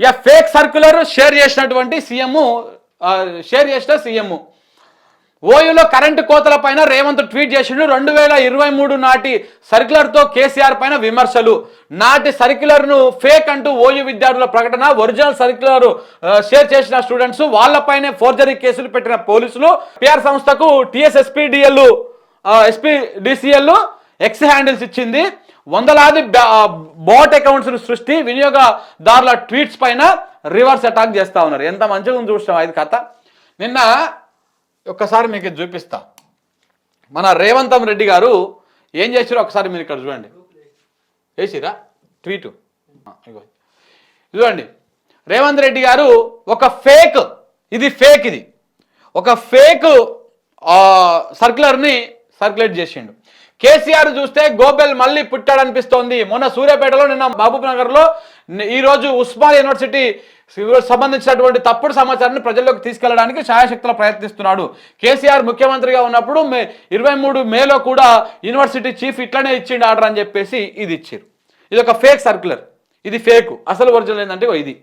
ఇక fake circular share చేసినటువంటి CM share చేసిన సీఎం. ఓయూలో కరెంటు కోతల పైన రేవంత్ ట్వీట్ చేసిండు. రెండు వేల ఇరవై మూడు నాటి సర్క్యులర్తో కేసీఆర్ పైన విమర్శలు. నాటి సర్క్యులర్ను ఫేక్ అంటూ ఓయూ విద్యార్థుల ప్రకటన ఒరిజినల్ సర్క్యులర్ షేర్ చేసిన స్టూడెంట్స్ వాళ్ళపైనే ఫోర్జరీ కేసులు పెట్టిన పోలీసులు. పిఆర్ సంస్థకు TSSPDL SP DCL X handles ఇచ్చింది. వందలాది బాట్ అకౌంట్స్ను సృష్టి వినియోగదారుల ట్వీట్స్ పైన రివర్స్ అటాక్ చేస్తా ఉన్నారు. ఎంత మంచిగా ఉంది చూస్తాం ఇది కథ. నిన్న ఒక్కసారి మీకు చూపిస్తా. మన రేవంతం రెడ్డి గారు ఏం చేశారో ఒకసారి మీరు ఇక్కడ చూడండి. వేసిరా ట్వీటు చూడండి. రేవంత్ రెడ్డి గారు ఒక ఫేక్ ఇది ఫేక్ ఇది. ఒక ఫేక్ సర్క్యులర్ని సర్క్యులేట్ చేసిండు. కేసీఆర్ చూస్తే గోబెల్ మళ్ళీ పుట్టాడనిపిస్తోంది. మొన్న సూర్యాపేటలో నిన్న మహబూబ్ నగర్లో ఈ ఈరోజు ఉస్మాన్ యూనివర్సిటీ సంబంధించినటువంటి తప్పుడు సమాచారాన్ని ప్రజల్లోకి తీసుకెళ్ళడానికి ఛాయాశక్తులు ప్రయత్నిస్తున్నాడు. కేసీఆర్ ముఖ్యమంత్రిగా ఉన్నప్పుడు మే ఇరవై మూడు మేలో కూడా యూనివర్సిటీ చీఫ్ ఇట్లనే ఇచ్చిండు ఆర్డర్ అని చెప్పేసి ఇది ఇచ్చారు. ఇది ఒక ఫేక్ సర్క్యులర్. ఇది ఫేక్. అసలు ఒరిజినల్ ఏంటంటే ఇది.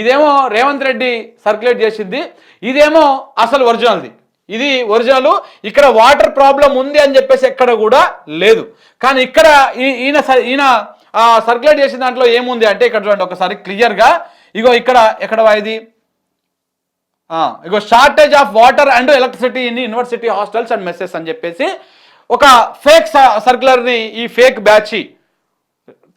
ఇదేమో రేవంత్ రెడ్డి సర్క్యులేట్ చేసింది. ఇదేమో అసలు ఒరిజినల్ది. ఇది ఒరిజినల్. ఇక్కడ వాటర్ ప్రాబ్లం ఉంది అని చెప్పేసి ఎక్కడ కూడా లేదు. కానీ ఇక్కడ ఈ- ఈయన ఈయన సర్క్యులేట్ చేసిన దాంట్లో ఏముంది అంటే ఇక్కడ చూడండి ఒకసారి క్లియర్గా ఇగో ఇక్కడ ఎక్కడ ఇది? ఇగో shortage of water and electricity in university hostels and messes అని చెప్పేసి ఒక ఫేక్ సర్క్యులర్ని ఈ ఫేక్ బ్యాచ్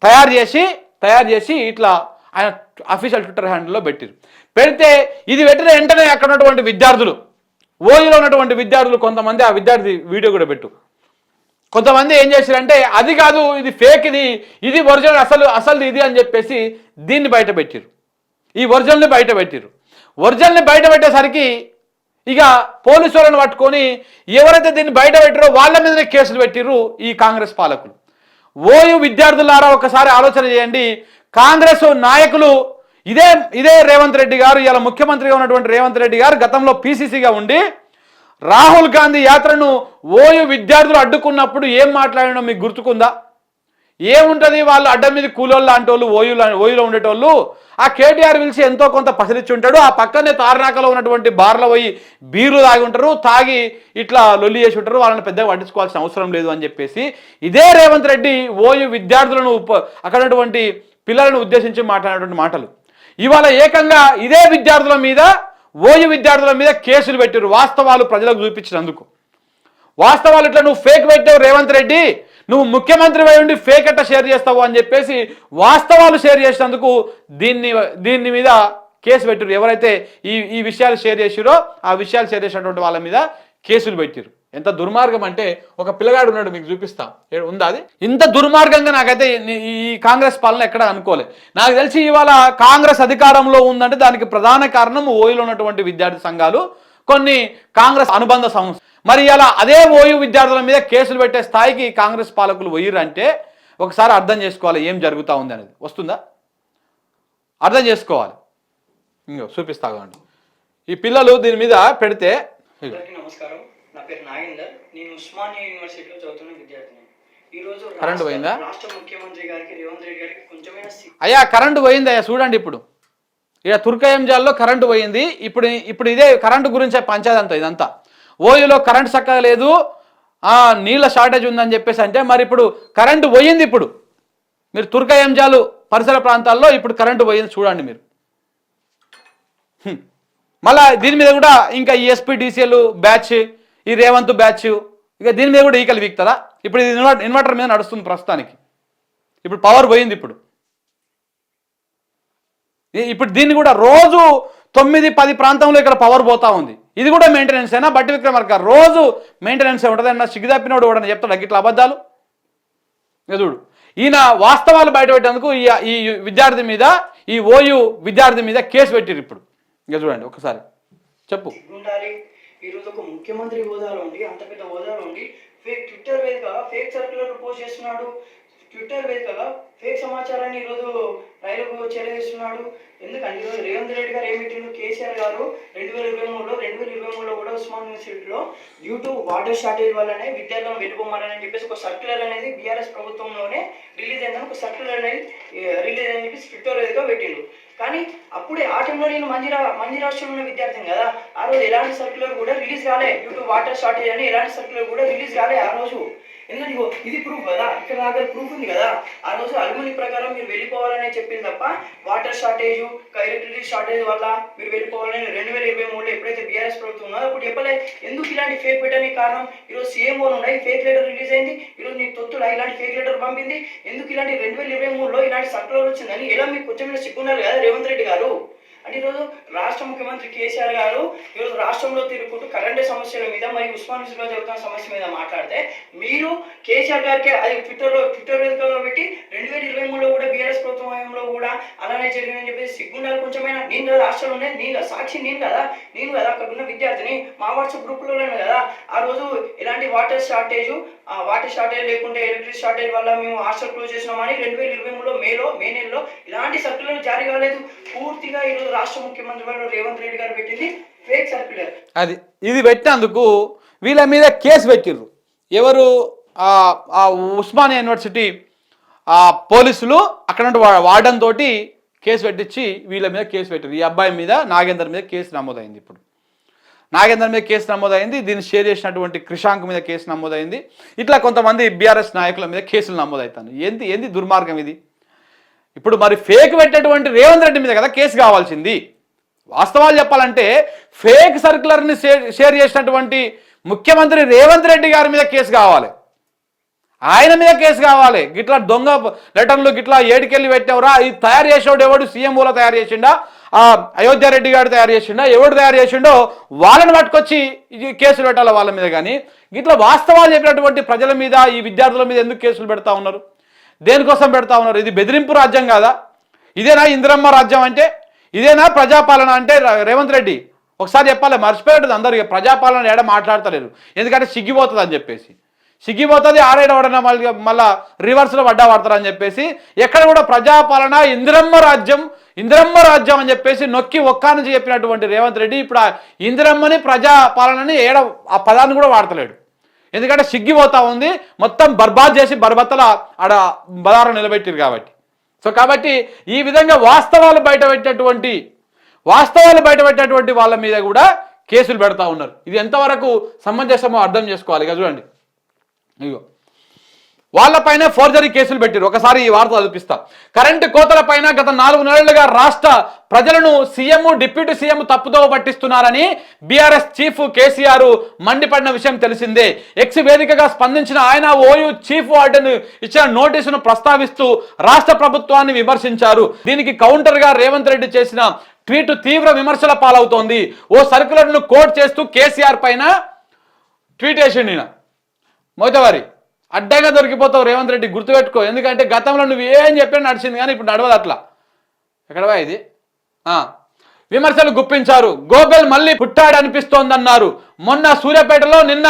తయారు చేసి తయారు చేసి ఇట్లా ఆయన అఫీషియల్ ట్విట్టర్ హ్యాండిల్లో పెట్టారు. పెడితే ఇది పెట్టిన వెంటనే అక్కడ ఉన్నటువంటి విద్యార్థులు ఓయూలో ఉన్నటువంటి విద్యార్థులు కొంతమంది ఆ విద్యార్థి వీడియో కూడా పెట్టు. కొంతమంది ఏం చేశారంటే అది కాదు ఇది ఫేక్ ఇది ఇది ఒరిజినల్ అసలు అసలు ఇది అని చెప్పేసి దీన్ని బయట పెట్టారు ఈ ఒరిజినల్ని బయట పెట్టారు ఒరిజినల్ని బయట పెట్టేసరికి ఇక పోలీసు వాళ్ళని పట్టుకొని ఎవరైతే దీన్ని బయట పెట్టారో వాళ్ళ మీదనే కేసులు పెట్టిర్రు ఈ కాంగ్రెస్ పాలకులు. ఓయు విద్యార్థులారా ఒకసారి ఆలోచన చేయండి. కాంగ్రెస్ నాయకులు ఇదే ఇదే రేవంత్ రెడ్డి గారు ఇలా ముఖ్యమంత్రిగా ఉన్నటువంటి రేవంత్ రెడ్డి గారు గతంలో పీసీసీగా ఉండి రాహుల్ గాంధీ యాత్రను ఓయు విద్యార్థులు అడ్డుకున్నప్పుడు ఏం మాట్లాడినో మీకు గుర్తుకుందా? ఏముంటుంది వాళ్ళు అడ్డం మీద కూలోళ్ళు లాంటి వాళ్ళు ఓయులో ఓయులో ఉండేటోళ్ళు? ఆ కేటీఆర్ పిలిచి ఎంతో కొంత పసిరిచ్చుంటాడు ఆ పక్కనే తారనాకలో ఉన్నటువంటి బార్లో పోయి బీర్లు తాగి ఉంటారు తాగి ఇట్లా లొల్లి చేసి ఉంటారు వాళ్ళని పెద్దగా పట్టించుకోవాల్సిన అవసరం లేదు అని చెప్పేసి. ఇదే రేవంత్ రెడ్డి ఓయు విద్యార్థులను అక్కడ ఉన్నటువంటి పిల్లలను ఉద్దేశించి మాట్లాడినటువంటి మాటలు. ఇవాళ ఏకంగా ఇదే విద్యార్థుల మీద ఓయు విద్యార్థుల మీద కేసులు పెట్టారు వాస్తవాలు ప్రజలకు చూపించినందుకు. వాస్తవాలు ఇట్లా నువ్వు ఫేక్ పెట్టావు రేవంత్ రెడ్డి నువ్వు ముఖ్యమంత్రి అయి ఉండి ఫేక్ ఎట్లా షేర్ చేస్తావు అని చెప్పేసి వాస్తవాలు షేర్ చేసినందుకు దీన్ని దీన్ని మీద కేసు పెట్టారు ఎవరైతే ఈ ఈ విషయాలు షేర్ చేసిరో ఆ విషయాలు షేర్ చేసినటువంటి వాళ్ళ మీద కేసులు పెట్టారు ఎంత దుర్మార్గం అంటే ఒక పిల్లగాడు ఉన్నాడు మీకు చూపిస్తా. ఉందా అది? ఇంత దుర్మార్గంగా నాకైతే ఈ- కాంగ్రెస్ పాలన ఎక్కడ అనుకోలే. నాకు తెలిసి ఇవాళ కాంగ్రెస్ అధికారంలో ఉందంటే దానికి ప్రధాన కారణం ఓయిలో ఉన్నటువంటి విద్యార్థి సంఘాలు కొన్ని కాంగ్రెస్ అనుబంధ సంస్థ. మరి ఇలా అదే ఓయూ విద్యార్థుల మీద కేసులు పెట్టే స్థాయికి కాంగ్రెస్ పాలకులు పోయిరంటే ఒకసారి అర్థం చేసుకోవాలి ఏం జరుగుతూ ఉంది అనేది. వస్తుందా? అర్థం చేసుకోవాలి. ఇంకో చూపిస్తా ఈ పిల్లలు దీని మీద పెడితే నమస్కారం. నా పేరు నాగేందర్. నేను ఉస్మానియా యూనివర్సిటీలో చదువుతున్న విద్యార్థిని. ఈ రోజు కరెంటు రాష్ట్ర- పోయిందా? రాష్ట్ర ముఖ్యమంత్రి గారికి రేవంత్ రెడ్డి గారికి కొంచెమైనా అయ్యా కరెంటు పోయింది అయ్యా చూడండి ఇప్పుడు. ఇక తుర్కయంజాల్లో కరెంటు పోయింది. ఇప్పుడు ఇప్పుడు ఇదే కరెంటు గురించే పంచాయతీ అంతా ఇదంతా. ఓయూలో కరెంట్ చక్కగా లేదు. ఆ, నీళ్ళ షార్టేజ్ ఉందని చెప్పేసి అంటే మరి ఇప్పుడు కరెంటు పోయింది ఇప్పుడు. మీరు తుర్కయంజాలు పరిసర ప్రాంతాల్లో ఇప్పుడు కరెంటు పోయింది చూడండి మీరు. మళ్ళా దీని మీద కూడా ఇంకా ఈ ఎస్పీడీసీఎల్ బ్యాచ్ ఈ రేవంత్ బ్యాచ్ ఇక దీని మీద కూడా ఈకలు వీక్తారా? ఇప్పుడు ఇది ఇన్వర్టర్ మీద నడుస్తుంది ప్రస్తుతానికి. ఇప్పుడు పవర్ పోయింది ఇప్పుడు. ఇప్పుడు దీన్ని కూడా రోజు తొమ్మిది పది ప్రాంతంలో ఇక్కడ పవర్ పోతా ఉంది. ఇది కూడా మెయింటెనెన్స్ అయినా బట్టి విక్రమార్క రోజు మెయింటెనెన్స్ ఉంటుంది? అన్న సిగ్గుదప్పినోడు కూడా చెప్తాడు? ఇట్లా అబద్ధాలు? ఇక చూడు. ఈయన వాస్తవాలు బయటపెట్టేందుకు ఈ ఈ విద్యార్థి మీద ఈ ఓయు విద్యార్థి మీద కేసు పెట్టిరు ఇప్పుడు. ఇక చూడండి ఒకసారి. చెప్పు. ఈరోజు ఈ రోజు ఒక ముఖ్యమంత్రి హోదాలో ఉండి అంత పెద్ద హోదాలో ఉండి ఫేక్ ట్విట్టర్ వేదికగా ఫేక్ సర్క్యులర్ పోస్ట్ చేస్తున్నాడు. ట్విట్టర్ వేదికగా ఫేక్ సమాచారాన్ని ఈరోజు రైలుకు చేరవేస్తున్నాడు. ఎందుకంటే ఈరోజు రేవంత్ రెడ్డి గారు ఏం కేసీఆర్ గారు రెండు వేల ఇరవై మూడులో రెండు వేల ఇరవై మూడులో కూడా ఉస్మాన్ యూనివర్సిటీలో డ్యూ టు వాటర్ షార్టేజ్ వల్లనే విద్యార్థులను వెళ్ళిపోమని చెప్పేసి ఒక సర్క్యులర్ అనేది బీఆర్ఎస్ ప్రభుత్వంలోనే రిలీజ్ అయిందని ఒక సర్క్యులర్ అనేది రిలీజ్ అని చెప్పేసి ట్విట్టర్ వేదికగా పెట్టిండు. కానీ అప్పుడే ఆ టైంలో నేను మంజీరా మంజీ రాష్ట్రంలో విద్యార్థిని కదా. ఆ రోజు ఎలాంటి సర్క్యులర్ కూడా రిలీజ్ కాలే డ్యూ టు వాటర్ షార్టేజ్ అని ఎలాంటి సర్క్యులర్ కూడా రిలీజ్ కాలే ఆ రోజు. ఎందుకంటే ఇది ప్రూఫ్ కదా. ఇక్కడ నా దగ్గర ప్రూఫ్ ఉంది కదా. ఆ రోజు అలుగుని ప్రకారం మీరు వెళ్ళిపోవాలని చెప్పింది తప్ప వాటర్ షార్టేజ్ ఎలక్ట్రిసిటీ షార్టేజ్ వల్ల మీరు వెళ్ళిపోవాలని రెండు వేల ఇరవై మూడు ఎప్పుడైతే బీఆర్ఎస్ ప్రభుత్వం ఉన్నదో. అప్పుడు చెప్పలే ఎందుకు ఇలాంటి ఫేక్ పెట్టడానికి కారణం? ఈరోజు సీఎం వాళ్ళు ఉన్నాయి ఫేక్ లెటర్ రిలీజ్ అయింది. ఈరోజు నీ తొత్తుడా ఇలాంటి ఫేక్ లెటర్ పంపింది. ఎందుకు ఇలాంటి రెండు వేల ఇరవై మూడులో ఇలాంటి సర్కులర్ వచ్చిందని ఎలా మీకు కొంచెం మీద సిగ్గున్నారు కదా రేవంత్ రెడ్డి గారు? అంటే ఈరోజు రాష్ట్ర ముఖ్యమంత్రి కేసీఆర్ గారు ఈరోజు రాష్ట్రంలో తిరుగుతూ కరెంటు సమస్యల మీద మరియు ఉస్మానియాలో జరుగుతున్న సమస్య మీద మాట్లాడితే మీరు కేసీఆర్ గారికి అది ట్విట్టర్లో ట్విట్టర్ వేదికలో పెట్టి రెండు వేల ఇరవై మూడులో కూడా బీఆర్ఎస్ ప్రభుత్వం హయాంలో కూడా అలానే జరిగిందని చెప్పేసి సిగ్గుండాలి కొంచెమైనా. నేను కదా రాష్ట్రంలో ఉన్నాయి నేను సాక్షి నేను కదా నేను కదా అక్కడ ఉన్న విద్యార్థిని మా వాట్సాప్ గ్రూపులోనే కదా. ఆ రోజు ఎలాంటి వాటర్ షార్టేజ్ ఆ వాటర్ షార్టేజ్ లేకుంటే ఎలక్ట్రిక్ షార్టేజ్ వల్ల మేము హాస్టల్ క్లోజ్ చేసినామని రెండు వేల ఇరవై మూడులో మేలో మే నెలలో ఇలాంటి సర్కులర్ జారీ కాలేదు. పూర్తిగా ఈరోజు రాష్ట్ర ముఖ్యమంత్రి రేవంత్ రెడ్డి గారు పెట్టింది ఫేక్ సర్క్యులర్ అది ఇది పెట్టినందుకు వీళ్ళ మీద కేసు పెట్టిర్రు. ఎవరు? ఆ ఉస్మానియా యూనివర్సిటీ ఆ పోలీసులు అక్కడ ఉన్న వా- తోటి కేసు పెట్టించి వీళ్ళ మీద కేసు పెట్టారు ఈ అబ్బాయి మీద నాగేందర్ మీద కేసు నమోదైంది ఇప్పుడు. నాగేందర్ మీద కేసు నమోదైంది దీన్ని షేర్ చేసినటువంటి క్రిషాంక్ మీద కేసు నమోదైంది. ఇట్లా కొంతమంది బీఆర్ఎస్ నాయకుల మీద కేసులు నమోదవుతాను ఏంది ఏంది దుర్మార్గం ఇది? ఇప్పుడు మరి ఫేక్ పెట్టేటువంటి రేవంత్ రెడ్డి మీద కదా కేసు కావాల్సింది. వాస్తవాలు చెప్పాలంటే ఫేక్ సర్కులర్ని షేర్ షేర్ చేసినటువంటి ముఖ్యమంత్రి రేవంత్ రెడ్డి గారి మీద కేసు కావాలి. ఆయన మీద కేసు కావాలి. గిట్లా దొంగ లెటర్లు గిట్లా ఏడికెళ్ళి పెట్టావురా ఇది తయారు చేసేవాడు ఎవడు? సీఎంఓలో తయారు చేసిండా? ఆ అయోధ్య రెడ్డి గారు తయారు చేసిండా? ఎవడు తయారు చేసిండో వాళ్ళని పట్టుకొచ్చి కేసులు పెట్టాలి వాళ్ళ మీద కానీ గిట్లా వాస్తవాలు చెప్పినటువంటి ప్రజల మీద ఈ విద్యార్థుల మీద ఎందుకు కేసులు పెడతా ఉన్నారు? దేనికోసం పెడతా ఉన్నారు? ఇది బెదిరింపు రాజ్యం కాదా? ఇదేనా ఇందిరమ్మ రాజ్యం అంటే? ఇదేనా ప్రజాపాలన అంటే రేవంత్ రెడ్డి? ఒకసారి చెప్పాలి మర్చిపోయేది అందరూ ఇక ప్రజాపాలన ఏడ మాట్లాడతలేరు. ఎందుకంటే సిగ్గిపోతుంది అని చెప్పేసి. సిగ్గిపోతుంది ఆరేడవడన మళ్ళీ మళ్ళా రివర్స్లో వడ్డా పడతారు అని చెప్పేసి. ఎక్కడ కూడా ప్రజాపాలన ఇందిరమ్మ రాజ్యం ఇందిరమ్మ రాజ్యం అని చెప్పేసి నొక్కి ఒక్కా నుంచి చెప్పినటువంటి రేవంత్ రెడ్డి ఇప్పుడు ఆ ఇందిరమ్మని ప్రజాపాలనని ఏడ ఆ పదాన్ని కూడా వాడతలేడు. ఎందుకంటే సిగ్గిపోతా ఉంది మొత్తం బర్బాద్ చేసి బర్బత్తల ఆడ బదారం నిలబెట్టిరు కాబట్టి. సో కాబట్టి ఈ విధంగా వాస్తవాలు బయటపెట్టేటువంటి వాస్తవాలు బయటపెట్టేటువంటి వాళ్ళ మీద కూడా కేసులు పెడతా ఉన్నారు. ఇది ఎంతవరకు సమంజసమో అర్థం చేసుకోవాలి ఇక చూడండి. ఇగో వాళ్ళపైన ఫోర్జరీ కేసులు పెట్టారు ఒకసారి ఈ వార్త చదివిస్తా కరెంటు కోతలపైన గత నాలుగు నెలలుగా రాష్ట్ర ప్రజలను సీఎం డిప్యూటీ సీఎం తప్పుదో పట్టిస్తున్నారని బీఆర్ఎస్ చీఫ్ కేసీఆర్ మండిపడిన విషయం తెలిసిందే. ఎక్స్ వేదికగా స్పందించిన ఆయన ఓయూ చీఫ్ వార్డెన్ ఇచ్చిన నోటీసును ప్రస్తావిస్తూ రాష్ట్ర ప్రభుత్వాన్ని విమర్శించారు. దీనికి కౌంటర్గా రేవంత్ రెడ్డి చేసిన ట్వీట్ తీవ్ర విమర్శల పాలవుతోంది. ఓ సర్కులర్ను కోట్ చేస్తూ కేసీఆర్ పైన ట్వీట్ వేసిండు ఈయన. మోతవారి అడ్డంగా దొరికిపోతావు రేవంత్ రెడ్డి గుర్తుపెట్టుకో. ఎందుకంటే గతంలో నువ్వు ఏం చెప్పినా నడిచింది కానీ ఇప్పుడు నడవదు అట్లా. ఎక్కడవా ఇది? ఆ. విమర్శలు గుప్పించారు. గోబెల్ మళ్ళీ పుట్టాడు అనిపిస్తోందన్నారు మొన్న సూర్యాపేటలో నిన్న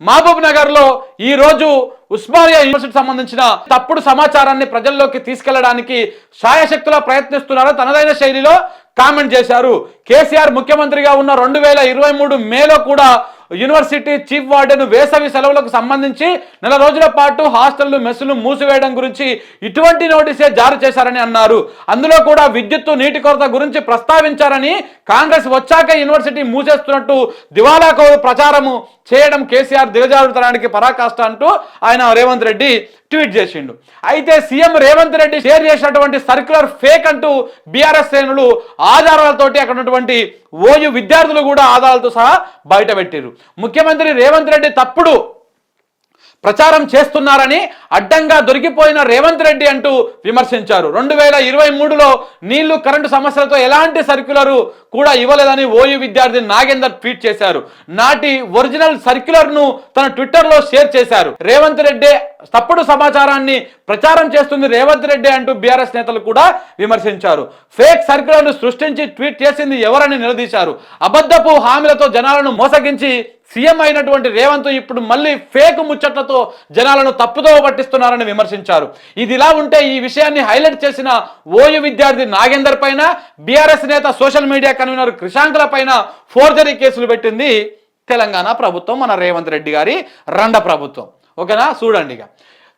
మహబూబ్ నగర్లో ఈ రోజు ఉస్మానియా యూనివర్సిటీ సంబంధించిన తప్పుడు సమాచారాన్ని ప్రజల్లోకి తీసుకెళ్ళడానికి సాయశక్తులా ప్రయత్నిస్తున్నారో తనదైన శైలిలో కామెంట్ చేశారు. కేసీఆర్ ముఖ్యమంత్రిగా ఉన్న రెండు వేల ఇరవై మూడు మేలో కూడా యూనివర్సిటీ చీఫ్ వార్డెన్ వేసవి సెలవులకు సంబంధించి నెల రోజుల పాటు హాస్టళ్ళు మెస్సులు మూసివేయడం గురించి ఇటువంటి నోటీసే జారీ చేశారని అన్నారు. అందులో కూడా విద్యుత్తు నీటి కొరత గురించి ప్రస్తావించారని కాంగ్రెస్ వచ్చాక యూనివర్సిటీ మూసేస్తున్నట్టు దివాలా ప్రచారము చేయడం కేసీఆర్ దిగజారుతనానికి పరాకాష్ట అంటూ ఆయన రేవంత్ రెడ్డి ట్వీట్ చేసిండు. అయితే సీఎం రేవంత్ రెడ్డి షేర్ చేసినటువంటి సర్క్యులర్ ఫేక్ అంటూ బీఆర్ఎస్ శ్రేణులు ఆధారాలతోటి అక్కడ ఉన్నటువంటి ఓయు విద్యార్థులు కూడా ఆధారాలతో సహా బయటపెట్టారు ముఖ్యమంత్రి రేవంత్ రెడ్డి తప్పుడు ప్రచారం చేస్తున్నారని అడ్డంగా దొరికిపోయిన రేవంత్ రెడ్డి అంటూ విమర్శించారు. రెండు వేల ఇరవై మూడులో నీళ్ళు కరెంటు సమస్యలతో ఎలాంటి సర్క్యులర్ కూడా ఇవ్వలేదని ఓయూ విద్యార్థి నాగేందర్ ట్వీట్ చేశారు. నాటి ఒరిజినల్ సర్క్యులర్ను తన ట్విట్టర్లో షేర్ చేశారు. రేవంత్ రెడ్డి తప్పుడు సమాచారాన్ని ప్రచారం చేస్తుంది రేవంత్ రెడ్డి అంటూ బీఆర్ఎస్ నేతలు కూడా విమర్శించారు. ఫేక్ సర్క్యులర్ను సృష్టించి ట్వీట్ చేసింది ఎవరని నిలదీశారు. అబద్ధపు హామీలతో జనాలను మోసగించి సీఎం అయినటువంటి రేవంత్ ఇప్పుడు మళ్ళీ ఫేక్ ముచ్చట్లతో జనాలను తప్పుదోవ పట్టిస్తున్నారని విమర్శించారు. ఇది ఇలా ఉంటే ఈ విషయాన్ని హైలైట్ చేసిన ఓయు విద్యార్థి నాగేందర్ పైన బీఆర్ఎస్ నేత సోషల్ మీడియా కన్వీనర్ కృషాంకుల పైన ఫోర్జరీ కేసులు పెట్టింది తెలంగాణ ప్రభుత్వం మన రేవంత్ రెడ్డి గారి రండ ప్రభుత్వం. ఓకేనా? చూడండి ఇక.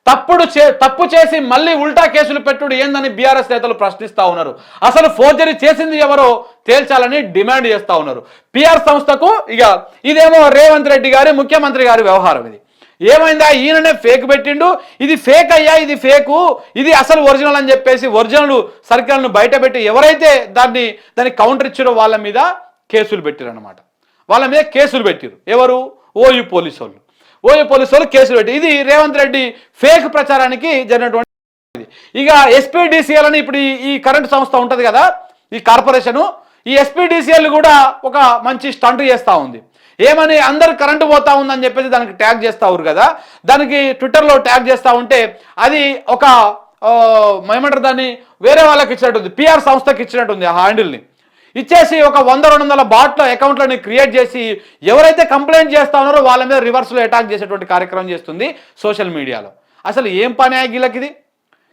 తప్పుడు చే తప్పు చేసి మళ్ళీ ఉల్టా కేసులు పెట్టుడు ఏందని బీఆర్ఎస్ నేతలు ప్రశ్నిస్తా ఉన్నారు. అసలు ఫోర్జరీ చేసింది ఎవరో తేల్చాలని డిమాండ్ చేస్తా ఉన్నారు. పిఆర్ సంస్థకు ఇక ఇదేమో రేవంత్ రెడ్డి గారి ముఖ్యమంత్రి గారి వ్యవహారం ఇది. ఏమైందా? ఈయననే ఫేక్ పెట్టిండు. ఇది ఫేక్ అయ్యా ఇది ఫేకు ఇది అసలు ఒరిజినల్ అని చెప్పేసి ఒరిజినల్ సర్కిల్ను బయటపెట్టి ఎవరైతే దాన్ని దాన్ని కౌంటర్ ఇచ్చారో వాళ్ళ మీద కేసులు పెట్టారు అనమాట వాళ్ళ మీద కేసులు పెట్టారు. ఎవరు? ఓయూ పోలీసు వాళ్ళు ఓయూ పోలీసు వాళ్ళు కేసులు పెట్టి. ఇది రేవంత్ రెడ్డి ఫేక్ ప్రచారానికి జరిగినటువంటి ఇక ఎస్పీడిసిఎల్ అని ఇప్పుడు ఈ- కరెంట్ సంస్థ ఉంటుంది కదా ఈ కార్పొరేషను ఈ ఎస్పీడిసిఎల్ కూడా ఒక మంచి స్టంట్ చేస్తూ ఉంది. ఏమని అందరు కరెంటు పోతా ఉందని చెప్పేసి దానికి ట్యాగ్ చేస్తూ ఉరు కదా దానికి ట్విట్టర్లో ట్యాగ్ చేస్తూ ఉంటే అది ఒక మేమంటారు దాన్ని వేరే వాళ్ళకి ఇచ్చినట్టుంది పిఆర్ సంస్థకి ఇచ్చినట్టుంది ఆ హ్యాండిల్ని. ఇచ్చేసి ఒక వంద రెండు వందల బాట్ల అకౌంట్లని క్రియేట్ చేసి ఎవరైతే కంప్లైంట్ చేస్తా ఉన్నారో వాళ్ళ మీద రివర్స్లో అటాక్ చేసేటువంటి కార్యక్రమం చేస్తుంది సోషల్ మీడియాలో. అసలు ఏం పని వీళ్ళకి ఇది?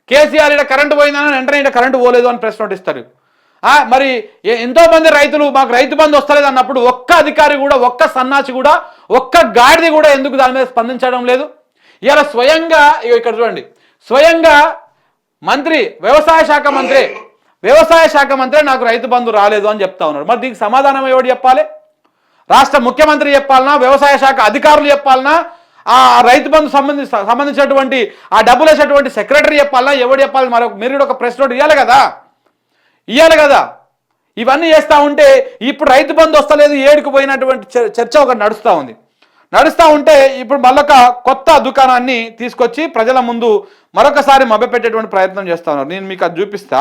కేసీఆర్ ఇక్కడ కరెంటు పోయిందని వెంటనే ఇక్కడ కరెంటు పోలేదు అని ప్రెస్ నోట్ ఇస్తారు. ఆ, మరి ఎంతోమంది ఎంతో మంది రైతులు మాకు రైతు బంధు వస్తలేదు అన్నప్పుడు ఒక్క అధికారి కూడా ఒక్క సన్నాసి కూడా ఒక్క గాడిది కూడా ఎందుకు దాని మీద స్పందించడం లేదు? ఇలా స్వయంగా ఇక్కడ చూడండి. స్వయంగా మంత్రి వ్యవసాయ శాఖ మంత్రి వ్యవసాయ శాఖ మంత్రి నాకు రైతు బంధు రాలేదు అని చెప్తా ఉన్నారు. మరి దీనికి సమాధానం ఎవడు చెప్పాలి? రాష్ట్ర ముఖ్యమంత్రి చెప్పాలన్నా వ్యవసాయ శాఖ అధికారులు చెప్పాలన్నా ఆ రైతు బంధు సంబంధించి సంబంధించినటువంటి ఆ డబ్బులు వేసేటువంటి సెక్రటరీ చెప్పాలన్నా ఎవడు చెప్పాలి? మరి మీరు ఒక ప్రెస్ నోట్ ఇవ్వాలి కదా? ఇవ్వాలి కదా? ఇవన్నీ చేస్తూ ఉంటే ఇప్పుడు రైతు బంధు వస్తలేదు ఏడుకు పోయినటువంటి చర్చ ఒకటి నడుస్తూ ఉంది. నడుస్తూ ఉంటే ఇప్పుడు మళ్ళొక కొత్త దుకాణాన్ని తీసుకొచ్చి ప్రజల ముందు మరొకసారి మభ్యపెట్టేటువంటి ప్రయత్నం చేస్తా ఉన్నారు. నేను మీకు అది చూపిస్తా.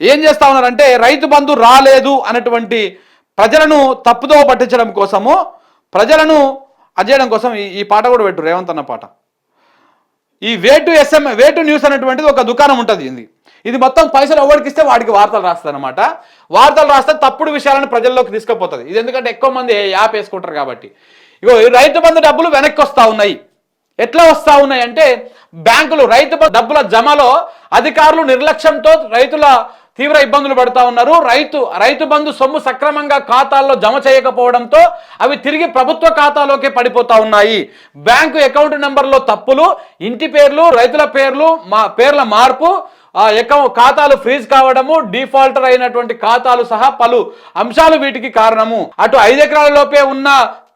ఏం చేస్తా ఉన్నారంటే రైతు బంధు రాలేదు అన్నటువంటి ప్రజలను తప్పుదో పట్టించడం కోసము ప్రజలను అజేయడం కోసం ఈ- పాట కూడా పెట్టు రేవంత్ అన్న పాట. ఈ వేటు ఎస్ఎం వేటు న్యూస్ అనేటువంటిది ఒక దుకాణం ఉంటుంది ఇది. ఇది మొత్తం పైసలు ఎవరికి ఇస్తే వాడికి వార్తలు రాస్తుంది అనమాట వార్తలు రాస్తే తప్పుడు విషయాలను ప్రజల్లోకి తీసుకుపోతుంది. ఇది ఎందుకంటే ఎక్కువ మంది యాప్ వేసుకుంటారు కాబట్టి. ఇగో రైతు బంధు డబ్బులు వెనక్కి వస్తూ ఉన్నాయి. ఎట్లా వస్తూ ఉన్నాయి అంటే బ్యాంకులు రైతు డబ్బుల జమలో అధికారులు నిర్లక్ష్యంతో రైతుల తీవ్ర ఇబ్బందులు పడుతూ ఉన్నారు. రైతు రైతు బంధు సొమ్ము సక్రమంగా ఖాతాల్లో జమ చేయకపోవడంతో అవి తిరిగి ప్రభుత్వ ఖాతాలోకి పడిపోతా ఉన్నాయి. బ్యాంకు అకౌంట్ నెంబర్లో తప్పులు ఇంటి పేర్లు రైతుల పేర్లు మా పేర్ల మార్పు అకౌంట్ ఖాతాలు ఫ్రీజ్ కావడము డిఫాల్టర్ అయినటువంటి ఖాతాలు సహా పలు అంశాలు వీటికి కారణము. అటు ఐదు ఎకరాల లోపే ఉన్న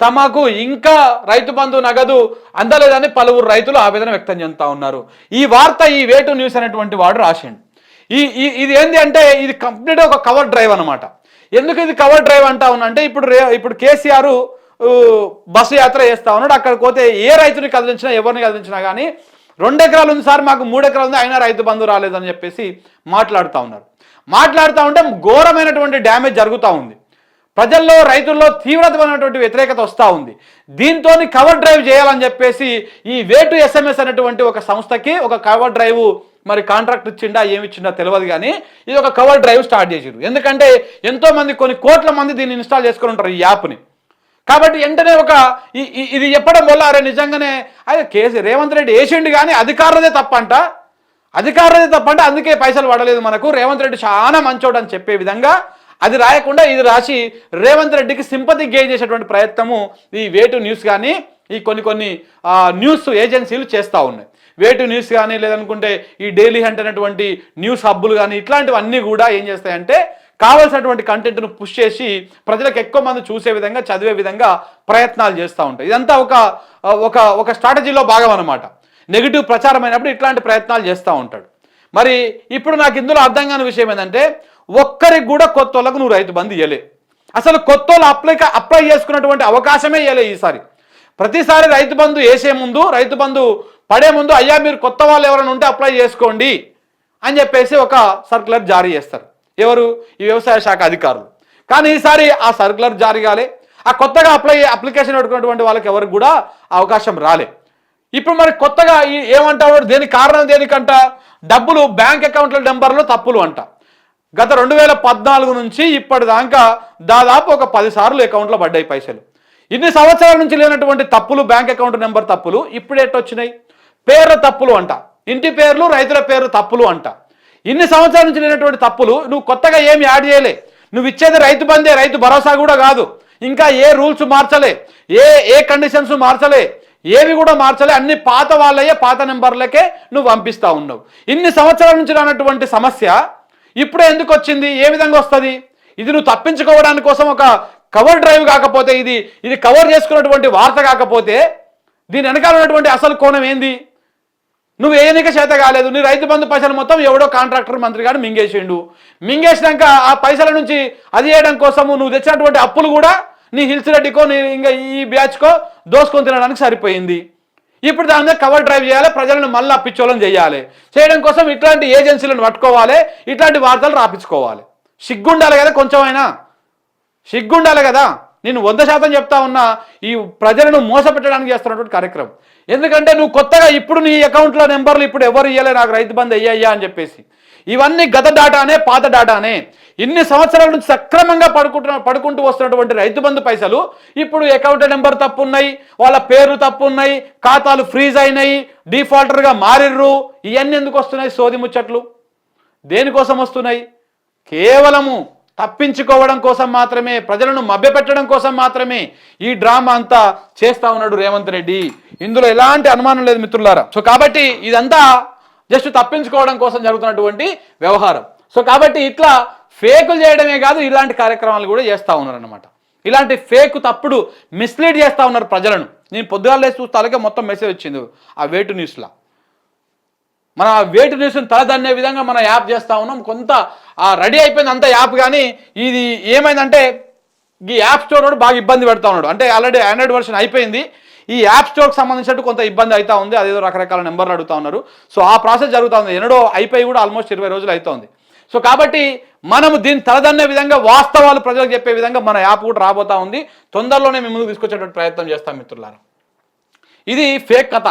తమకు ఇంకా రైతు బంధు నగదు అందలేదని పలువురు రైతులు ఆవేదన వ్యక్తం చేస్తూ ఉన్నారు. ఈ వార్త ఈ వేటు న్యూస్ అనేటువంటి వాడు రాసిండు. ఈ ఇది ఏంది అంటే ఇది కంప్లీట్ ఒక కవర్ డ్రైవ్ అనమాట ఎందుకు ఇది కవర్ డ్రైవ్ అంటా ఉందంటే అంటే ఇప్పుడు రే ఇప్పుడు కేసీఆర్ బస్సు యాత్ర చేస్తా ఉన్నాడు. అక్కడికి పోతే ఏ రైతుని కదిలించినా ఎవరిని కదిలించినా కానీ రెండు ఎకరాలు ఉంది సార్ మాకు మూడు ఎకరాలు ఉంది అయినా రైతు బంధు రాలేదని చెప్పేసి మాట్లాడుతూ ఉన్నారు. మాట్లాడుతూ ఉంటే ఘోరమైనటువంటి డ్యామేజ్ జరుగుతూ ఉంది. ప్రజల్లో రైతుల్లో తీవ్రతమైనటువంటి వ్యతిరేకత వస్తూ ఉంది. దీంతో కవర్ డ్రైవ్ చేయాలని చెప్పేసి ఈ వేటు ఎస్ఎంఎస్ అనేటువంటి ఒక సంస్థకి ఒక కవర్ డ్రైవ్ మరి కాంట్రాక్ట్ ఇచ్చిండా ఏమి ఇచ్చిండా తెలియదు కానీ ఇది ఒక కవర్ డ్రైవ్ స్టార్ట్ చేసారు ఎందుకంటే ఎంతో మంది కొన్ని కోట్ల మంది దీన్ని ఇన్స్టాల్ చేసుకుని ఉంటారు ఈ యాప్ని. కాబట్టి వెంటనే ఒక ఇది చెప్పడం వల్ల అరే నిజంగానే అదే కేసీ రేవంత్ రెడ్డి వేసిండు కానీ అధికారులదే తప్పంట. అధికారులదే తప్పంట అందుకే పైసలు పడలేదు మనకు. రేవంత్ రెడ్డి చాలా మంచోడు అని చెప్పే విధంగా అది రాయకుండా ఇది రాసి రేవంత్ రెడ్డికి సింపతి గెయిన్ చేసేటువంటి ప్రయత్నము ఈ వేటు న్యూస్ కానీ ఈ కొన్ని కొన్ని న్యూస్ ఏజెన్సీలు చేస్తూ ఉన్నాయి. వేటు న్యూస్ కానీ లేదనుకుంటే ఈ డైలీ హంట్ అనేటువంటి న్యూస్ హబ్బులు కానీ ఇట్లాంటివన్నీ కూడా ఏం చేస్తాయంటే కావాల్సినటువంటి కంటెంట్ను పుష్ చేసి ప్రజలకు ఎక్కువ మంది చూసే విధంగా చదివే విధంగా ప్రయత్నాలు చేస్తూ ఉంటాయి. ఇదంతా ఒక ఒక ఒక స్ట్రాటజీలో భాగం అనమాట నెగిటివ్ ప్రచారం అయినప్పుడు ఇట్లాంటి ప్రయత్నాలు చేస్తూ ఉంటాడు. మరి ఇప్పుడు నాకు ఇందులో అర్థం కాని విషయం ఏంటంటే ఒక్కరికి కూడా కొత్త వాళ్ళకు నువ్వు రైతు బంధు ఇవ్వలే అసలు కొత్త వాళ్ళు అప్లై అప్లై చేసుకున్నటువంటి అవకాశమే ఇవ్వలే ఈసారి. ప్రతిసారి రైతు బంధు వేసే ముందు రైతు బంధు పడే ముందు అయ్యా మీరు కొత్త వాళ్ళు ఎవరైనా ఉంటే అప్లై చేసుకోండి అని చెప్పేసి ఒక సర్కులర్ జారీ చేస్తారు. ఎవరు? ఈ వ్యవసాయ శాఖ అధికారులు. కానీ ఈసారి ఆ సర్కులర్ జారీ కాలే. ఆ కొత్తగా అప్లై అప్లికేషన్ పెట్టుకున్నటువంటి వాళ్ళకి ఎవరికి కూడా అవకాశం రాలే. ఇప్పుడు మరి కొత్తగా ఏమంటాడు ఏమంటావు కారణం దేనికంట? డబ్బులు బ్యాంక్ అకౌంట్ల నెంబర్లో తప్పులు అంట. గత రెండు వేల పద్నాలుగు నుంచి ఇప్పటిదాకా దాదాపు ఒక పది సార్లు అకౌంట్లో పడ్డాయి పైసలు. ఇన్ని సంవత్సరాల నుంచి లేనటువంటి తప్పులు బ్యాంక్ అకౌంట్ నెంబర్ తప్పులు ఇప్పుడు ఎట్టొచ్చినాయి పేర్ల తప్పులు అంట. ఇంటి పేర్లు రైతుల పేర్లు తప్పులు అంట. ఇన్ని సంవత్సరాల నుంచి లేనటువంటి తప్పులు నువ్వు కొత్తగా ఏమి యాడ్ చేయలే. నువ్వు ఇచ్చేది రైతు బందే రైతు భరోసా కూడా కాదు. ఇంకా ఏ రూల్స్ మార్చలే? ఏ ఏ కండిషన్స్ మార్చలే? ఏవి కూడా మార్చలే? అన్ని పాత వాళ్ళయే పాత నెంబర్లకే నువ్వు పంపిస్తా ఉన్నావు. ఇన్ని సంవత్సరాల నుంచి రానటువంటి సమస్య ఇప్పుడే ఎందుకు వచ్చింది? ఏ విధంగా వస్తుంది? ఇది నువ్వు తప్పించుకోవడానికి కోసం ఒక కవర్ డ్రైవ్ కాకపోతే ఇది ఇది కవర్ చేసుకున్నటువంటి వార్త కాకపోతే దీని వెనకాల ఉన్నటువంటి అసలు కోణం ఏంది? నువ్వు ఏనిక చేత కాలేదు నీ రైతు బంధు పైసలు మొత్తం ఎవడో కాంట్రాక్టర్ మంత్రి గారు మింగేసిండు. మింగేసినాక ఆ పైసల నుంచి అది చేయడం కోసము నువ్వు తెచ్చినటువంటి అప్పులు కూడా నీ హిల్స్ రెడ్డికో నీ ఇంకా ఈ బ్యాచ్కో దోసుకొని తినడానికి సరిపోయింది. ఇప్పుడు దాని మీద కవర్ డ్రైవ్ చేయాలి ప్రజలను మళ్ళీ అప్పించోళం చేయాలి. చేయడం కోసం ఇట్లాంటి ఏజెన్సీలను పట్టుకోవాలి ఇట్లాంటి వార్తలు రాపించుకోవాలి. సిగ్గుండాలి కదా కొంచెమైనా. సిగ్గుండాలి కదా. నేను వంద శాతం చెప్తా ఉన్నా ఈ ప్రజలను మోసపెట్టడానికి చేస్తున్నటువంటి కార్యక్రమం. ఎందుకంటే నువ్వు కొత్తగా ఇప్పుడు నీ అకౌంట్లో నెంబర్లు ఇప్పుడు ఎవరు ఇయ్యలే నాకు రైతు బంధు అయ్యయ్యా అని చెప్పేసి. ఇవన్నీ గత డాటానే పాత డాటానే. ఇన్ని సంవత్సరాల నుంచి సక్రమంగా పడుకుంటున్న పడుకుంటూ వస్తున్నటువంటి రైతు బంధు పైసలు ఇప్పుడు అకౌంట్ నెంబర్ తప్పు ఉన్నాయి వాళ్ళ పేరు తప్పు ఉన్నాయి ఖాతాలు ఫ్రీజ్ అయినాయి డిఫాల్టర్గా మారిర్రు. ఇవన్నీ ఎందుకు వస్తున్నాయి? సోది ముచ్చట్లు. దేనికోసం వస్తున్నాయి? కేవలము తప్పించుకోవడం కోసం మాత్రమే ప్రజలను మభ్యపెట్టడం కోసం మాత్రమే ఈ డ్రామా అంతా చేస్తా ఉన్నాడు రేవంత్ రెడ్డి. ఇందులో ఎలాంటి అనుమానం లేదు మిత్రులారా. సో కాబట్టి ఇదంతా జస్ట్ తప్పించుకోవడం కోసం జరుగుతున్నటువంటి వ్యవహారం. సో కాబట్టి ఇట్లా ఫేకులు చేయడమే కాదు ఇలాంటి కార్యక్రమాలు కూడా చేస్తూ ఉన్నారు అనమాట ఇలాంటి ఫేక్ తప్పుడు మిస్లీడ్ చేస్తూ ఉన్నారు ప్రజలను. నేను పొద్దుగాల లేచి చూస్తే అలాగే మొత్తం మెసేజ్ వచ్చింది ఆ వేటు న్యూస్లో. మన వేటు న్యూస్ని తలదన్నే విధంగా మన యాప్ చేస్తా ఉన్నాం. కొంత రెడీ అయిపోయింది అంత యాప్ కానీ ఇది ఏమైందంటే ఈ యాప్ స్టోర్ వాడు బాగా ఇబ్బంది పెడతా ఉన్నాడు. అంటే ఆల్రెడీ ఆండ్రాయిడ్ వర్షన్ అయిపోయింది. ఈ యాప్ స్టోర్కి సంబంధించినట్టు కొంత ఇబ్బంది అవుతా ఉంది. అదేదో రకరకాల నెంబర్లు అడుగుతా ఉన్నారు. సో ఆ ప్రాసెస్ జరుగుతూ ఉంది ఎన్నడో అయిపోయి కూడా ఆల్మోస్ట్ ఇరవై రోజులు అవుతోంది సో కాబట్టి మనము దీన్ని తలదన్నే విధంగా వాస్తవాలు ప్రజలకు చెప్పే విధంగా మన యాప్ కూడా రాబోతా ఉంది. తొందరలోనే మేము ముందుకు తీసుకొచ్చేటువంటి ప్రయత్నం చేస్తాం మిత్రులారా. ఇది ఫేక్ కథ.